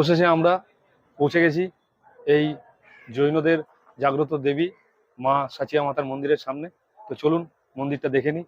অবশেষে আমরা পৌঁছে গেছি এই জৈনদের জাগ্রত দেবী মা সাচিয়া মাতার মন্দিরের সামনে। তো চলুন মন্দিরটা দেখে নিই।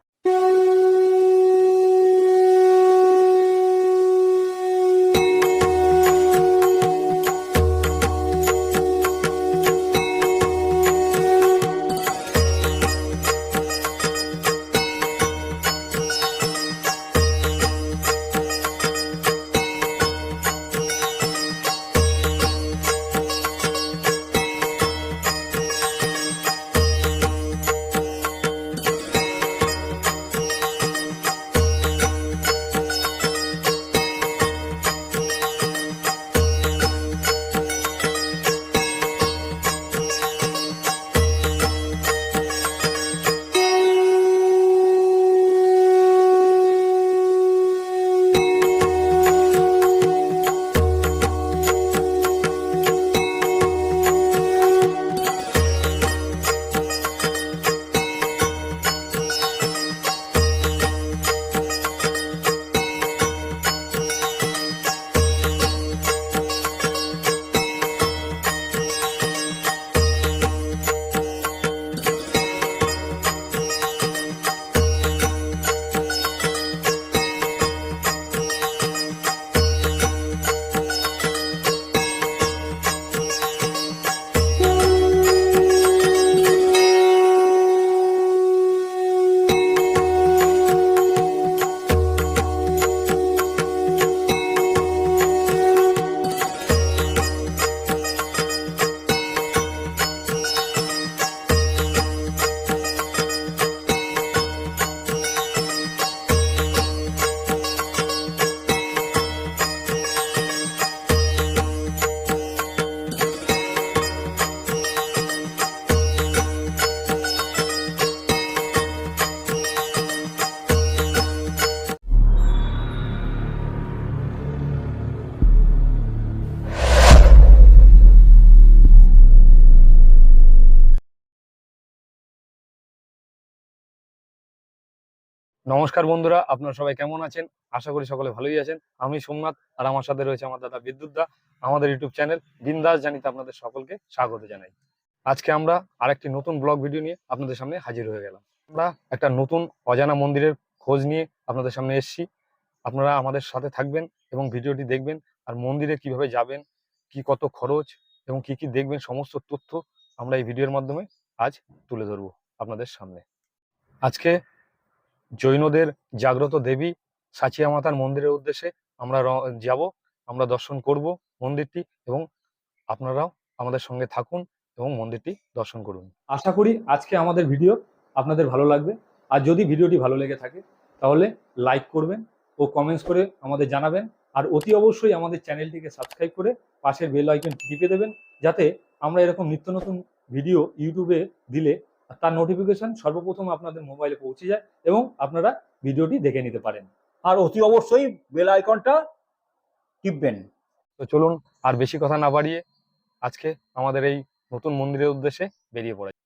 নমস্কার বন্ধুরা, আপনারা সবাই কেমন আছেন? আশা করি সকলে ভালোই আছেন। আমি সোমনাথ আর আমার সাথে রয়েছে আমার দাদা বিদ্যুৎ দা। আমাদের ইউটিউব চ্যানেল বিন্দাস জানিতে আপনাদের সকলকে স্বাগত জানাই। আজকে আমরা আরেকটি নতুন ব্লগ ভিডিও নিয়ে আপনাদের সামনে হাজির হয়ে গেলাম। আমরা একটা নতুন অজানা মন্দিরের খোঁজ নিয়ে আপনাদের সামনে এসেছি। আপনারা আমাদের সাথে থাকবেন এবং ভিডিওটি দেখবেন আর মন্দিরে কীভাবে যাবেন, কি কত খরচ এবং কি কি দেখবেন, সমস্ত তথ্য আমরা এই ভিডিওর মাধ্যমে আজ তুলে ধরবো আপনাদের সামনে। আজকে জৈনদের জাগ্রত দেবী সাচিয়া মাতার মন্দিরের উদ্দেশ্যে আমরা যাব, আমরা দর্শন করব মন্দিরটি এবং আপনারাও আমাদের সঙ্গে থাকুন এবং মন্দিরটি দর্শন করুন। আশা করি আজকে আমাদের ভিডিও আপনাদের ভালো লাগবে। আর যদি ভিডিওটি ভালো লেগে থাকে, তাহলে লাইক করবেন ও কমেন্টস করে আমাদের জানাবেন। আর অতি অবশ্যই আমাদের চ্যানেলটিকে সাবস্ক্রাইব করে পাশের বেল আইকন টিপে দেবেন, যাতে আমরা এরকম নিত্য নতুন ভিডিও ইউটিউবে দিলে তার নোটিফিকেশন সর্বপ্রথম আপনাদের মোবাইলে পৌঁছে যায় এবং আপনারা ভিডিওটি দেখে নিতে পারেন। আর অতি অবশ্যই বেল আইকনটা টিপবেন। তো চলুন আর বেশি কথা না বাড়িয়ে আজকে আমাদের এই নতুন মন্দিরের উদ্দেশ্যে বেরিয়ে পড়া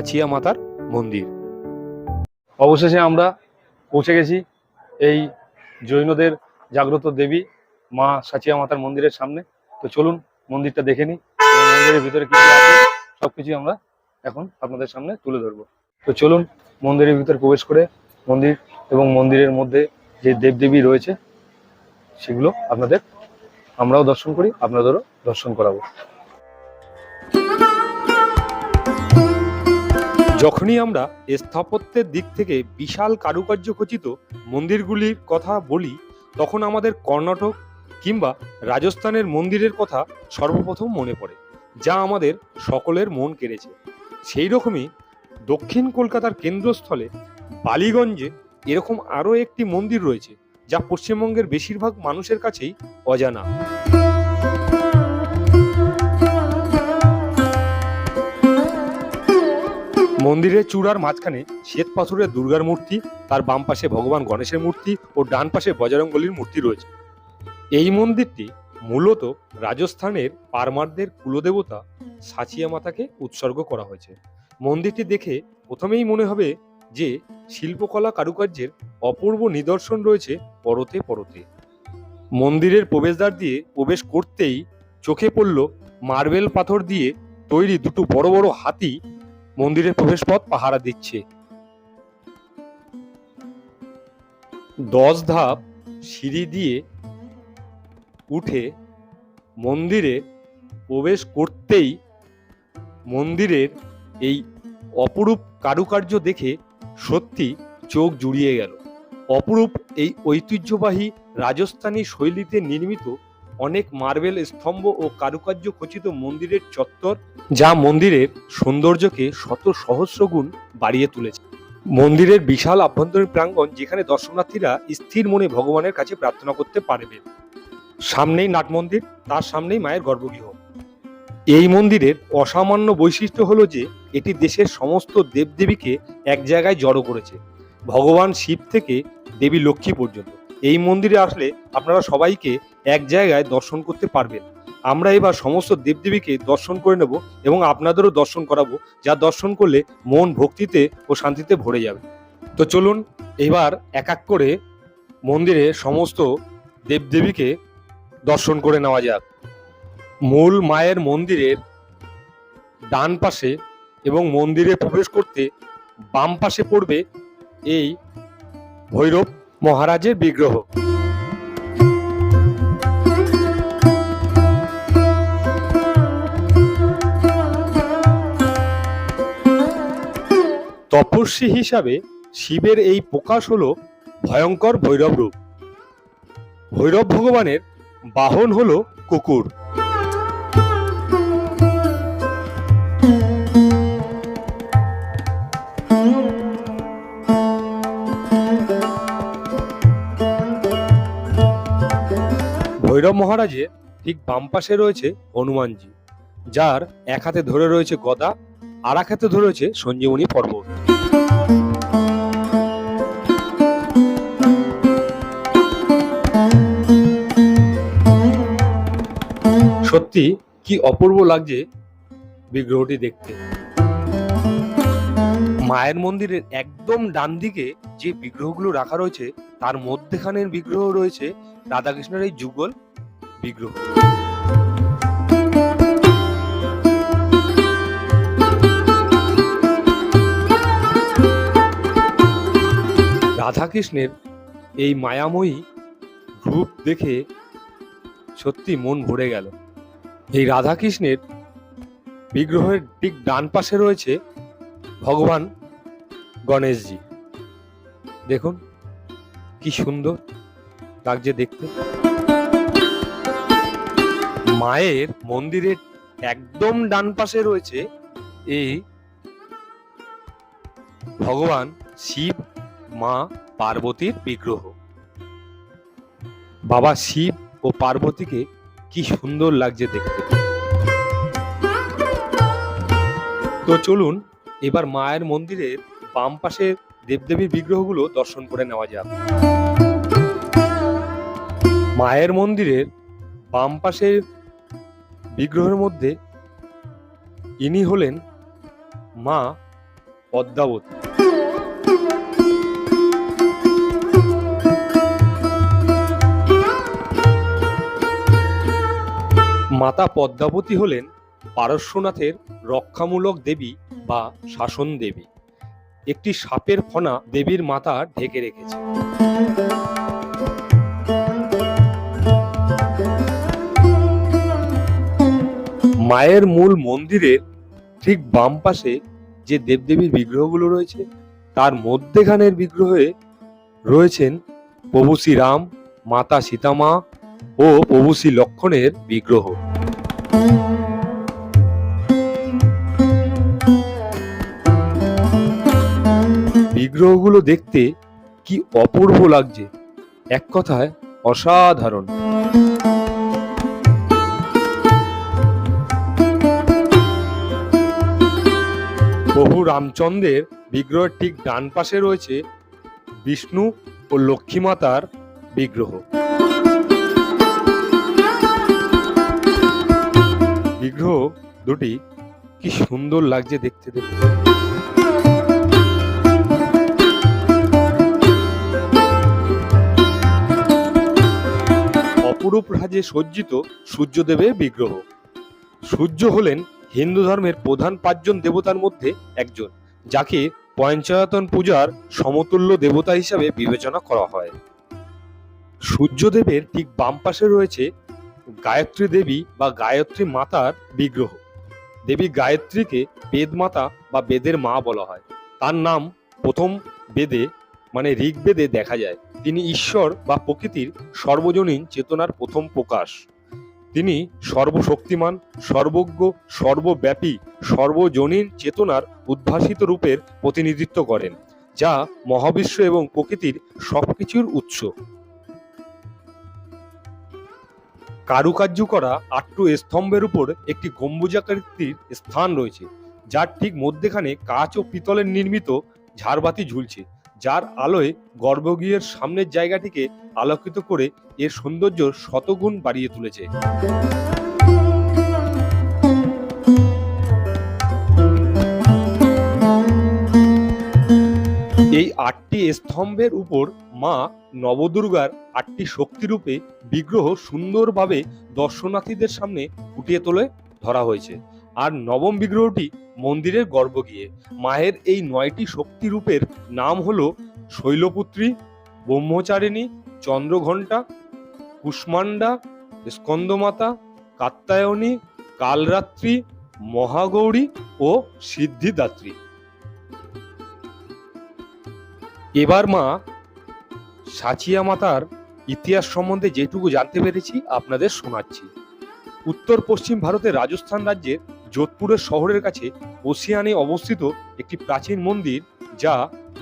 সাচিয়া মাতার মন্দির। অবশেষে আমরা পৌঁছে গেছি এই জৈনদের জাগ্রত দেবী মা সাচিয়া মাতার মন্দিরের সামনে। তো চলুন মন্দিরটা দেখে নিই মন্দিরের ভিতরে কি আছে সবকিছু আমরা এখন আপনাদের সামনে তুলে ধরবো। তো চলুন মন্দিরের ভিতরে প্রবেশ করে মন্দির এবং মন্দিরের মধ্যে যে দেবদেবী রয়েছে, সেগুলো আপনাদের আমরাও দর্শন করি, আপনাদেরও দর্শন করাবো। যখনই আমরা স্থাপত্যের দিক থেকে বিশাল কারুকার্য খচিত মন্দিরগুলির কথা বলি, তখন আমাদের কর্ণাটক কিংবা রাজস্থানের মন্দিরের কথা সর্বপ্রথম মনে পড়ে, যা আমাদের সকলের মন কেড়েছে। সেই রকমই দক্ষিণ কলকাতার কেন্দ্রস্থলে বালিগঞ্জে এরকম আরও একটি মন্দির রয়েছে, যা পশ্চিমবঙ্গের বেশিরভাগ মানুষের কাছেই অজানা। মন্দিরের চূড়ার মাঝখানে শ্বেত পাথরের দুর্গার মূর্তি, তার বাম পাশে ভগবান গণেশের মূর্তি ও ডান পাশে বজরঙ্গলির মূর্তি রয়েছে। এই মন্দিরটি মূলত রাজস্থানের পারমারদের কুলদেবতা সাচিয়া মাতাকে উৎসর্গ করা হয়েছে। মন্দিরটি দেখে প্রথমেই মনে হবে যে শিল্পকলা কারুকার্যের অপূর্ব নিদর্শন রয়েছে পরতে পরতে। মন্দিরের প্রবেশদ্বার দিয়ে প্রবেশ করতেই চোখে পড়ল মার্বেল পাথর দিয়ে তৈরি দুটো বড় বড় হাতি মন্দিরের প্রবেশপথ পাহারা দিচ্ছে। দশ ধাপ সিঁড়ি দিয়ে উঠে মন্দিরে প্রবেশ করতেই মন্দিরের এই অপরূপ কারুকার্য দেখে সত্যি চোখ জুড়িয়ে গেল। অপরূপ এই ঐতিহ্যবাহী রাজস্থানী শৈলীতে নির্মিত অনেক মার্বেল স্তম্ভ ও কারুকার্য খচিত মন্দিরের চত্বর, যা মন্দিরের সৌন্দর্যকে শত সহস্র গুণ বাড়িয়ে তুলেছে। মন্দিরের বিশাল আভ্যন্তরীণ প্রাঙ্গণ যেখানে দর্শনার্থীরা স্থির মনে ভগবানের কাছে প্রার্থনা করতে পারবে। সামনেই নাট মন্দির, তার সামনেই মায়ের গর্ভগৃহ। এই মন্দিরের অসামান্য বৈশিষ্ট্য হলো যে, এটি দেশের সমস্ত দেবদেবীকে এক জায়গায় জড়ো করেছে। ভগবান শিব থেকে দেবী লক্ষ্মী পর্যন্ত। এই মন্দিরে আসলে আপনারা সবাইকে এক জায়গায় দর্শন করতে পারবেন। আমরা এবার সমস্ত দেবদেবীকে দর্শন করে নেব এবং আপনাদেরও দর্শন করাবো, যা দর্শন করলে মন ভক্তিতে ও শান্তিতে ভরে যাবে। তো চলুন এবার এক এক করে মন্দিরে সমস্ত দেবদেবীকে দর্শন করে নেওয়া যাক। মূল মায়ের মন্দিরের ডান পাশে এবং মন্দিরে প্রবেশ করতে বাম পাশে পড়বে এই ভৈরব মহারাজের বিগ্রহ। তপস্বী হিসাবে শিবের এই প্রকাশ হল ভয়ঙ্কর ভৈরব রূপ। ভৈরব ভগবানের বাহন হল কুকুর। ভৈরব মহারাজের ঠিক বাম পাশে রয়েছে হনুমানজি, যার এক হাতে ধরে রয়েছে গদা, আর এক হাতে ধরে রয়েছে সঞ্জীবনী পর্বত। সত্যি কি অপূর্ব লাগছে বিগ্রহটি দেখতে। মায়ের মন্দিরের একদম ডান দিকে যে বিগ্রহগুলো রাখা রয়েছে, তার মধ্যেখানের বিগ্রহ রয়েছে রাধাকৃষ্ণের এই যুগল বিগ্রহ। রাধাকৃষ্ণের এই মায়াময়ী রূপ দেখে সত্যি মন ভরে গেল। এই রাধাকৃষ্ণের বিগ্রহের ঠিক ডান পাশে রয়েছে ভগবান গণেশজি। দেখুন, কি সুন্দর লাগছে দেখতে। মায়ের মন্দিরের একদম ডান পাশে রয়েছে এই ভগবান শিব মা পার্বতীর বিগ্রহ। বাবা শিব ও পার্বতীকে কি সুন্দর লাগছে দেখতে। তো চলুন এবার মায়ের মন্দিরের বাম পাশে দেবদেবীর বিগ্রহগুলো দর্শন করে নেওয়া যাক। মায়ের মন্দিরের বাম পাশের বিগ্রহের মধ্যে ইনি হলেন মা পদ্মাবতী। মাতা পদ্মাবতী হলেন পারস্যনাথের রক্ষামূলক দেবী বা শাসন দেবী। একটি সাপের ফনা দেবীর মাথা ঢেকে রেখেছে। মায়ের মূল মন্দিরের ঠিক বাম পাশে যে দেবদেবীর বিগ্রহগুলো রয়েছে, তার মধ্যেখানের বিগ্রহে রয়েছেন প্রভু শ্রীরাম, মাতা সীতামা ও প্রভু শ্রী লক্ষণের বিগ্রহ। বিগ্রহগুলো দেখতে কি অপূর্ব লাগছে। এক কথায় অসাধারণ। প্রভু রামচন্দ্রের বিগ্রহের ঠিক ডান পাশে রয়েছে বিষ্ণু ও লক্ষ্মী মাতার বিগ্রহ। বিগ্রহ দুটি কি সুন্দর লাগছে দেখতে দেখতে। অপরূপ রাজে সজ্জিত সূর্যদেবের বিগ্রহ। সূর্য হলেন হিন্দু ধর্মের প্রধান পাঁচজন দেবতার মধ্যে একজন, যাকে পঞ্চায়তন পূজার সমতুল্য দেবতা হিসাবে বিবেচনা করা হয়। সূর্যদেবের ঠিক বাম পাশে রয়েছে গায়ত্রী দেবী বা গায়ত্রী মাতার বিগ্রহ। দেবী গায়ত্রীকে বেদ মাতা বা বেদের মা বলা হয়। তার নাম প্রথম বেদে মানে ঋগ্বেদে দেখা যায়। তিনি ঈশ্বর বা প্রকৃতির সর্বজনীন চেতনার প্রথম প্রকাশ। তিনি সর্বশক্তিমান, সর্বজ্ঞ, সর্বব্যাপী, সর্বজনীন চেতনার উদ্ভাসিত রূপের প্রতিনিধিত্ব করেন, যা মহাবিশ্ব এবং প্রকৃতির সবকিছুর উৎস। কারুকার্য করা আটটু স্তম্ভের উপর একটি গম্বুজাকৃতির স্থান রয়েছে, যার ঠিক মধ্যেখানে কাঁচ ও পিতলের নির্মিত ঝাড়বাতি ঝুলছে। যার আলোয় গর্ভগৃহের সামনের জায়গাটিকে আলোকিত করে এর সৌন্দর্য শতগুণ বাড়িয়ে তুলেছে। এই আটটি স্তম্ভের উপর মা নবদুর্গার আটটি শক্তিরূপে বিগ্রহ সুন্দরভাবে দর্শনার্থীদের সামনে ফুটিয়ে তোলে ধরা হয়েছে। আর নবম বিগ্রহটি মন্দিরের গর্ব গিয়ে। মায়ের এই নয়টি শক্তি রূপের নাম হল শৈলপুত্রী, ব্রহ্মচারিণী, চন্দ্রঘণ্টা কুষ্মান্ডা স্কন্দমাতা কাত্তায়নী কালরাত্রি, মহাগৌরী ও সিদ্ধিদাত্রী। এবার মা সাচিয়া মাতার ইতিহাস সম্বন্ধে যেটুকু জানতে পেরেছি, আপনাদের শোনাচ্ছি। উত্তর পশ্চিম ভারতের রাজস্থান রাজ্যের যোধপুরের শহরের কাছে ওসিয়ানে অবস্থিত একটি প্রাচীন মন্দির যা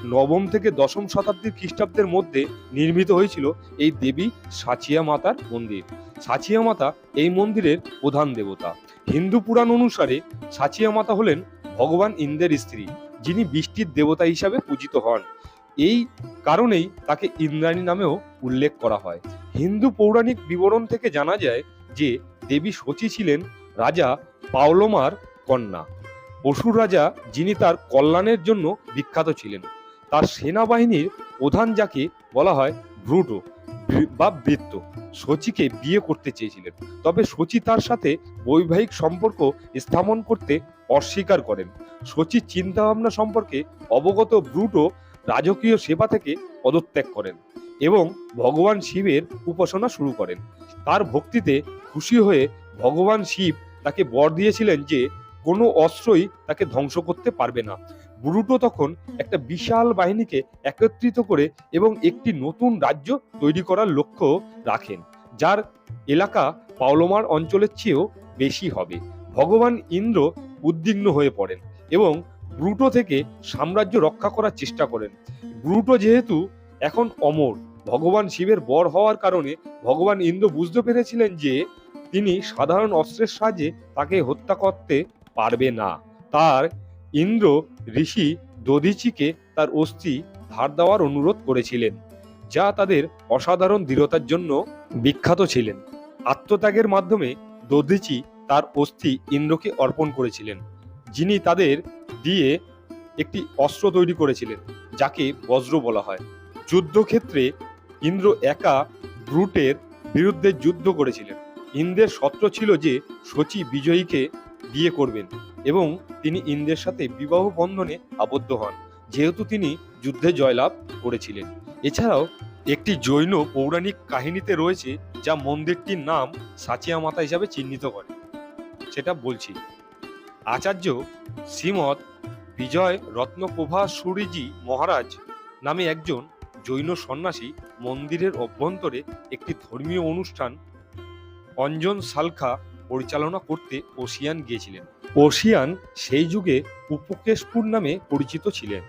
নবম থেকে দশম শতাব্দীর খ্রিস্টাব্দের মধ্যে নির্মিত হয়েছিল এই দেবী সাচিয়া মাতার মন্দির। সাচিয়া মাতা এই মন্দিরের প্রধান দেবতা। হিন্দু পুরাণ অনুসারে সাচিয়া মাতা হলেন ভগবান ইন্দ্রের স্ত্রী, যিনি বৃষ্টির দেবতা হিসাবে পূজিত হন। এই কারণেই তাকে ইন্দ্রাণী নামেও উল্লেখ করা হয়। হিন্দু পৌরাণিক বিবরণ থেকে জানা যায় যে দেবী শচী ছিলেন রাজা পাওলোমার কন্যা। অসুর রাজা যিনি তার কল্যাণের জন্য বিখ্যাত ছিলেন, তার সেনাবাহিনীর প্রধান যাকে বলা হয় ব্রুটো বা বৃত্ত। শচীকে বিয়ে করতে চেয়েছিলেন, তবে শচী তার সাথে বৈবাহিক সম্পর্ক স্থাপন করতে অস্বীকার করেন। শচীর চিন্তাভাবনা সম্পর্কে অবগত ব্রুটো রাজকীয় সেবা থেকে পদত্যাগ করেন এবং ভগবান শিবের উপাসনা শুরু করেন। তার ভক্তিতে খুশি হয়ে ভগবান শিব তাকে বর দিয়েছিলেন যে কোনো অস্ত্রই তাকে ধ্বংস করতে পারবে না। ব্রুটো তখন একটা বিশাল বাহিনীকে একত্রিত করে এবং একটি নতুন রাজ্য তৈরি করার লক্ষ্য রাখেন, যার এলাকা পাওলোমার অঞ্চলের চেয়েও বেশি হবে। ভগবান ইন্দ্র উদ্বিগ্ন হয়ে পড়েন এবং ব্রুটো থেকে সাম্রাজ্য রক্ষা করার চেষ্টা করেন। ব্রুটো যেহেতু এখন অমর, ভগবান শিবের বর হওয়ার কারণে ভগবান ইন্দ্র বুঝতে পেরেছিলেন যে তিনি সাধারণ অস্ত্রের সাহায্যে তাকে হত্যা করতে পারবে না। তার ইন্দ্র ঋষি দধিচিকে তার অস্থি ধার দেওয়ার অনুরোধ করেছিলেন, যা তাদের অসাধারণ দৃঢ়তার জন্য বিখ্যাত ছিলেন। আত্মত্যাগের মাধ্যমে দধিচি তার অস্থি ইন্দ্রকে অর্পণ করেছিলেন, যিনি তাদের দিয়ে একটি অস্ত্র তৈরি করেছিলেন, যাকে বজ্র বলা হয়। যুদ্ধক্ষেত্রে ইন্দ্র একা ব্রুটের বিরুদ্ধে যুদ্ধ করেছিলেন। ইন্দ্রের সত্র ছিল যে শচী বিজয়ীকে বিয়ে করবেন এবং তিনি ইন্দ্রের সাথে বিবাহ বন্ধনে আবদ্ধ হন, যেহেতু তিনি যুদ্ধে জয়লাভ করেছিলেন। এছাড়াও একটি জৈন পৌরাণিক কাহিনীতে রয়েছে যা মন্দিরটির নাম সাচিয়া মাতা হিসাবে চিহ্নিত করে। সেটা বলছি। আচার্য শ্রীমৎ বিজয় রত্নপ্রভা সুরিজি মহারাজ নামে একজন জৈন সন্ন্যাসী মন্দিরের অভ্যন্তরে একটি ধর্মীয় অনুষ্ঠান অঞ্জন সালখা পরিচালনা করতে ওশিয়ান গিয়েছিলেন। ওশিয়ান সেই যুগে উপকেশপুর নামে পরিচিত ছিলেন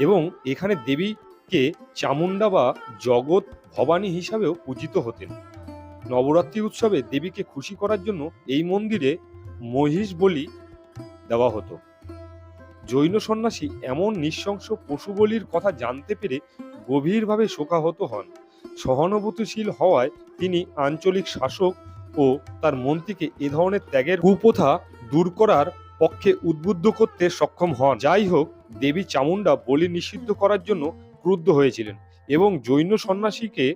এবং এখানে দেবীকে চামুন্ডা বা জগৎ ভবানী হিসাবেও পূজিত হতেন। নবরাত্রি উৎসবে দেবীকে খুশি করার জন্য এই মন্দিরে মহিষ বলি দেওয়া হতো। জৈন সন্ন্যাসী এমন নৃশংস পশু বলির কথা জানতে পেরে গভীরভাবে শোকাহত হন। সহানুভূতিশীল হওয়ায় তিনি আঞ্চলিক শাসক ও তার মন্ত্রীকে এ ধরনের ত্যাগের কুপ্রথা দূর করার পক্ষে উদ্বুদ্ধ করতে সক্ষম হন। যাই হোক, দেবী চামুন্ডা বলি নিষিদ্ধ করার জন্য ক্রুদ্ধ হয়েছিলেন এবং জৈন সন্ন্যাসীকে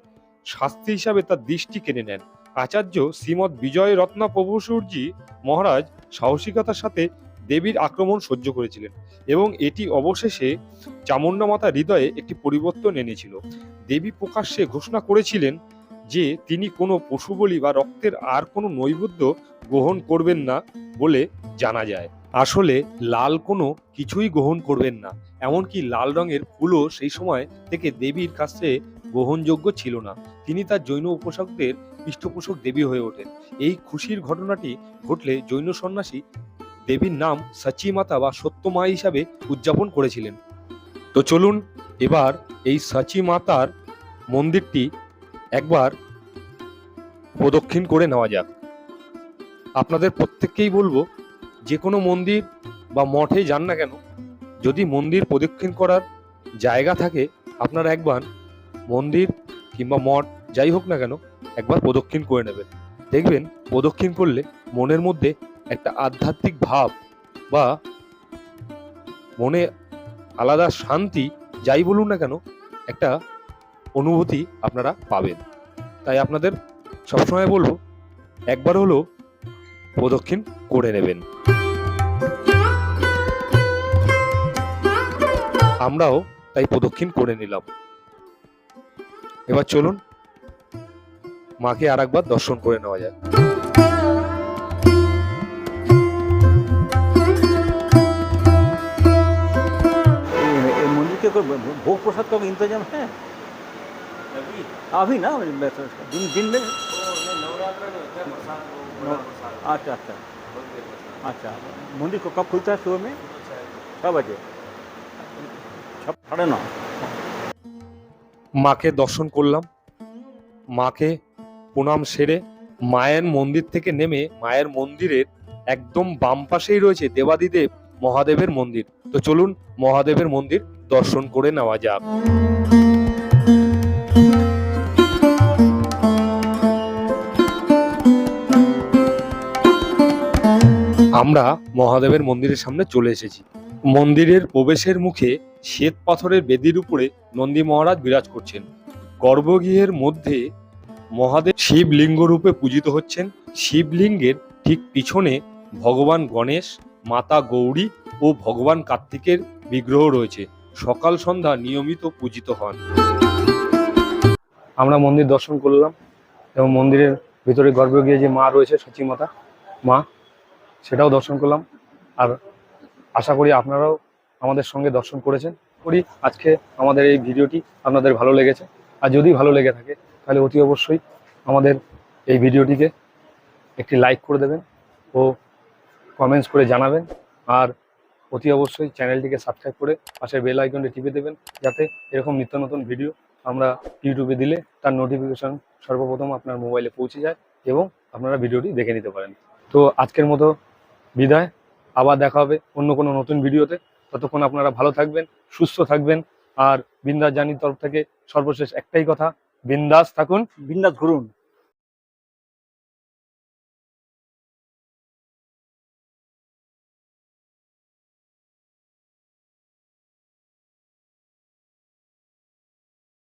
শাস্তি হিসাবে তার দৃষ্টি কেড়ে নেন। আচার্য শ্রীমৎ বিজয় রত্না প্রভুসূর্জি মহারাজ সাহসিকতার সাথে দেবীর আক্রমণ সহ্য করেছিলেন এবং এটি অবশেষে চামুন্ডা মাতার হৃদয়ে একটি পরিবর্তন এনেছিল। দেবী প্রকাশ্যে ঘোষণা করেছিলেন যে তিনি কোনো পশু বলি বা রক্তের আর কোনো নৈবেদ্য গ্রহণ করবেন না বলে জানা যায়। আসলে লাল কোনো কিছুই গ্রহণ করবেন না, এমনকি লাল রঙের ফুলও সেই সময় থেকে দেবীর কাছে গ্রহণযোগ্য ছিল না। তিনি তার জৈন উপাসকদের পৃষ্ঠপোষক দেবী হয়ে ওঠেন। এই খুশির ঘটনাটি ঘটলে জৈন সন্ন্যাসী দেবীর নাম মাতা বা সত্যমা হিসাবে উদযাপন করেছিলেন। তো চলুন এবার এই মাতার মন্দিরটি একবার প্রদক্ষিণ করে নেওয়া যাক। আপনাদের প্রত্যেককেই বলব, যে কোনো মন্দির বা মঠে যান না কেন, যদি মন্দির প্রদক্ষিণ করার জায়গা থাকে, আপনারা একবার মন্দির কিংবা মঠ যাই হোক না কেন, একবার প্রদক্ষিণ করে নেবেন। দেখবেন, প্রদক্ষিণ করলে মনের মধ্যে একটা আধ্যাত্মিক ভাব বা মনে আলাদা শান্তি, যাই বলুন না কেন, একটা অনুভূতি আপনারা পাবেন। তাই আপনাদের সবসময় বলব, একবার হলেও প্রদক্ষিণ করে নেবেন। আমরাও তাই প্রদক্ষিণ করে নিলাম। এবার চলুন, মাকে আর একবার দর্শন করে নেওয়া যায় ভোগ প্রসাদ তো ইন্তজাম হ্যাঁ। अभी ना दिन दिन में अच्छा अच्छा अच्छा मंदिर को कब खुलता है सुबह में छः बजे छः साढ़े नौ মাকে দর্শন করলাম মাকে প্রণাম সেরে মায়ের মন্দির থেকে নেমে মায়ের মন্দিরের একদম বাম পাশেই রয়েছে দেবাদিদেব মহাদেবের মন্দির তো চলুন মহাদেবের মন্দির দর্শন করে নেওয়া যাক আমরা মহাদেবের মন্দিরের সামনে চলে এসেছি। মন্দিরের প্রবেশের মুখে শ্বেত পাথরের বেদির উপরে নন্দী মহারাজ বিরাজ করছেন। গর্ভগৃহের মধ্যে মহাদেব শিবলিঙ্গ রূপে পূজিত হচ্ছেন। শিবলিঙ্গের ঠিক পিছনে ভগবান গণেশ, মাতা গৌরী ও ভগবান কার্তিকের বিগ্রহ রয়েছে। সকাল সন্ধ্যা নিয়মিত পূজিত হন। আমরা মন্দির দর্শন করলাম এবং মন্দিরের ভিতরে গর্ভগৃহে যে মা রয়েছে সচী মাতা মা সেটাও দর্শন করলাম। আর আশা করি আপনারাও আমাদের সঙ্গে দর্শন করেছেন। করি আজকে আমাদের এই ভিডিওটি আপনাদের ভালো লেগেছে। আর যদি ভালো লেগে থাকে, তাহলে অতি অবশ্যই আমাদের এই ভিডিওটিকে একটি লাইক করে দেবেন ও কমেন্টস করে জানাবেন। আর অতি অবশ্যই চ্যানেলটিকে সাবস্ক্রাইব করে পাশের বেল আইকনটি টিপে দেবেন, যাতে এরকম নিত্য নতুন ভিডিও আমরা ইউটিউবে দিলে তার নোটিফিকেশন সর্বপ্রথম আপনার মোবাইলে পৌঁছে যায় এবং আপনারা ভিডিওটি দেখে নিতে পারেন। তো আজকের মতো বিদায়। আবার দেখা হবে অন্য কোনো নতুন ভিডিওতে। ততক্ষণ আপনারা ভালো থাকবেন, সুস্থ থাকবেন। আর বিন্দাস জানির তরফ থেকে সর্বশেষ একটাই কথা, বিন্দাস থাকুন। বিন্দাস ঘুরুন।